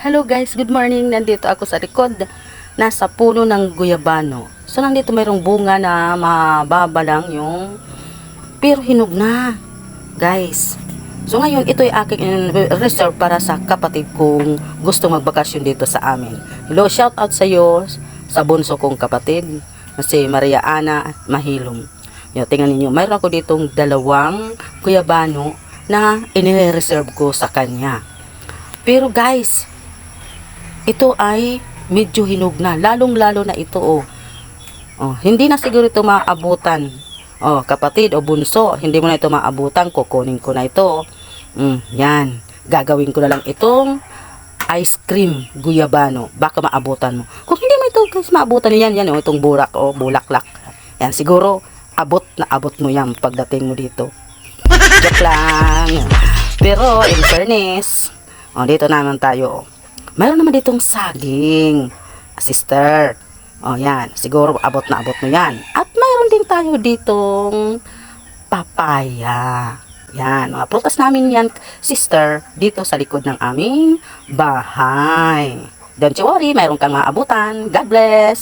Hello guys, good morning. Nandito ako sa likod. Nasa puno ng guyabano. So nandito mayroong bunga na mababa lang yung pero hinog na. Guys. So ngayon ito ay aking in- reserve para sa kapatid kong gusto magbakasyon dito sa amin. Hello, shout out sa iyo sa bunso kong kapatid na si Maria Ana Mahilom. Yo, tingnan ninyo, mayroon ako ditong dalawang guyabano na inireserve ko sa kanya. Pero guys, ito ay medyo hinog na. Lalong-lalo na ito, oh. oh. Hindi na siguro ito maabutan. Oh, kapatid o bunso, hindi mo na ito maabutan. Kukunin ko na ito. Mm, yan. Gagawin ko na lang itong ice cream guyabano. Baka maabutan mo. Kung hindi mo ito guys maabutan yan, yan oh, itong burak o bulaklak. Yan, siguro abot na abot mo yan pagdating mo dito. Joke lang. Pero, in fairness, oh, dito naman tayo. Mayroon naman ditong saging. Sister. Oh, yan. Siguro abot na abot mo yan. At mayroon din tayo ditong papaya. Yan. Mga prutas namin yan, sister, dito sa likod ng aming bahay. Don't you worry, mayroon kang maabutan. God bless.